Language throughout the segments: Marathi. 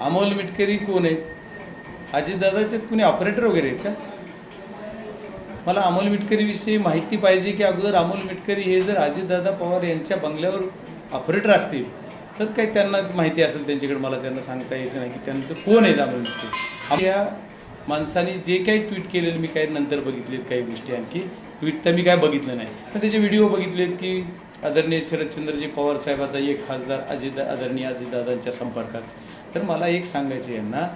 अमोल मिटकरी कोण आहेत अजितदादाच्यात कुणी? ऑपरेटर वगैरे आहेत का? मला अमोल मिटकरीविषयी माहिती पाहिजे की अगोदर अमोल मिटकरी हे जर अजितदादा पवार यांच्या बंगल्यावर ऑपरेटर असतील तर काही त्यांना माहिती असेल त्यांच्याकडे मला त्यांना सांगता यायचं नाही की त्यांना कोण आहेत अमोल मिटकरी? या माणसाने जे काही ट्विट केलेलं मी काही नंतर बघितलेत काही गोष्टी आणखी. ट्विट तर मी काय बघितलं नाही. पण त्याचे व्हिडिओ बघितलेत की आदरणीय शरदचंद्रजी पवार साहेबाचा एक खासदार अजित आदरणीय अजितदादांच्या संपर्कात. तर मला एक सांगायचं यांना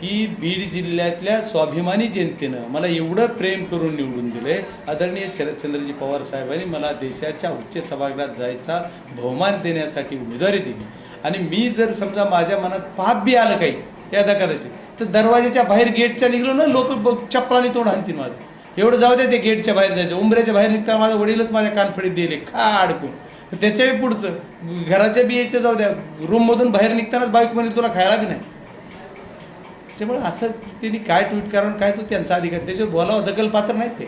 की बीड जिल्ह्यातल्या स्वाभिमानी जनतेनं मला एवढं प्रेम करून निवडून दिले आदरणीय शरदचंद्रजी पवार साहेबांनी मला देशाच्या उच्च सभागृहात जायचा बहुमान देण्यासाठी उमेदवारी दिली. आणि मी जर समजा माझ्या मनात पाप बी आलं काही या कदाचित तर दरवाजाच्या बाहेर गेटच्या निघलो ना लोक चप्पलाने तोड हाणतील माझं. एवढं जाऊ द्या ते गेटच्या बाहेर जायचं उंबऱ्याच्या बाहेर निघताना माझं वडीलच माझ्या कानफडीत दिले का अडकून त्याच्याही पुढचं. घराच्या बी यायचं जाऊ द्या. रूममधून बाहेर निघतानाच बाईक म्हणे तुला खायला बी नाही. त्याच्यामुळे असं त्यांनी काय ट्विट करून काय तो त्यांचा अधिकार. त्याच्यावर बोलावं दखल पात्र नाहीत ते.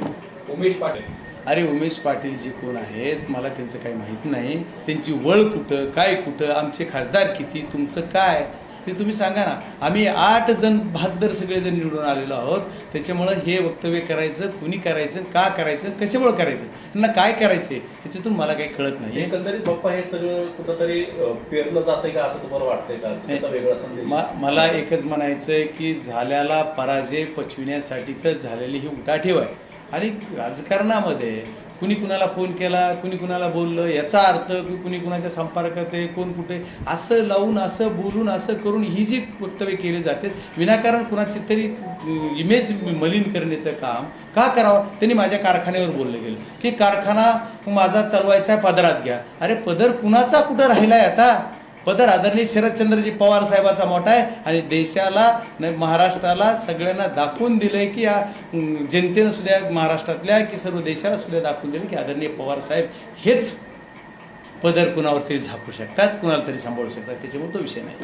उमेश पाटील. अरे उमेश पाटील जे कोण आहेत मला त्यांचं काही माहीत नाही. त्यांची वळ कुठं काय कुठं आमचे खासदार किती तुमचं काय? ते तुम्ही सांगा ना. आम्ही आठ जण बहात्तर सगळेजण निवडून आलेलो आहोत. त्याच्यामुळं हे वक्तव्य करायचं कुणी करायचं का करायचं कशामुळे करायचं त्यांना काय करायचं ह्याच्यातून मला काही कळत नाही एकंदरीत बाप्पा हे सगळं कुठंतरी पेरलं जातंय का असं तुम्हाला वाटतंय का? त्याचा वेगळा संदेश. म- मला एकच म्हणायचं आहे की झाल्याला पराजय पचविण्यासाठीचं झालेली ही उठाठेव आहे. आणि राजकारणामध्ये कुणी कुणाला फोन केला कुणी कुणाला बोललं याचा अर्थ की कुणी कुणाच्या संपर्कात आहे कोण कुठे असं लावून असं बोलून असं करून ही जी वक्तव्य केली जाते विनाकारण कुणाची तरी इमेज मलिन करण्याचं काम का करावं? त्यांनी माझ्या कारखान्यावर बोललं गेलं. की कारखाना माझा चालवायचा आहे पदरात घ्या. अरे पदर कुणाचा कुठं राहिलाय आता? पदर आदरणीय शरदचंद्रजी पवार साहेबाचा मोठा आहे आणि देशाला न महाराष्ट्राला सगळ्यांना दाखवून दिलंय की या जनतेनं सुद्धा महाराष्ट्रातल्या की सर्व देशाला सुद्धा दाखवून दिलं की आदरणीय पवार साहेब हेच पदर कुणावर तरी झापू शकतात कुणाला तरी सांभाळू शकतात त्याच्यामुळे तो विषय नाही.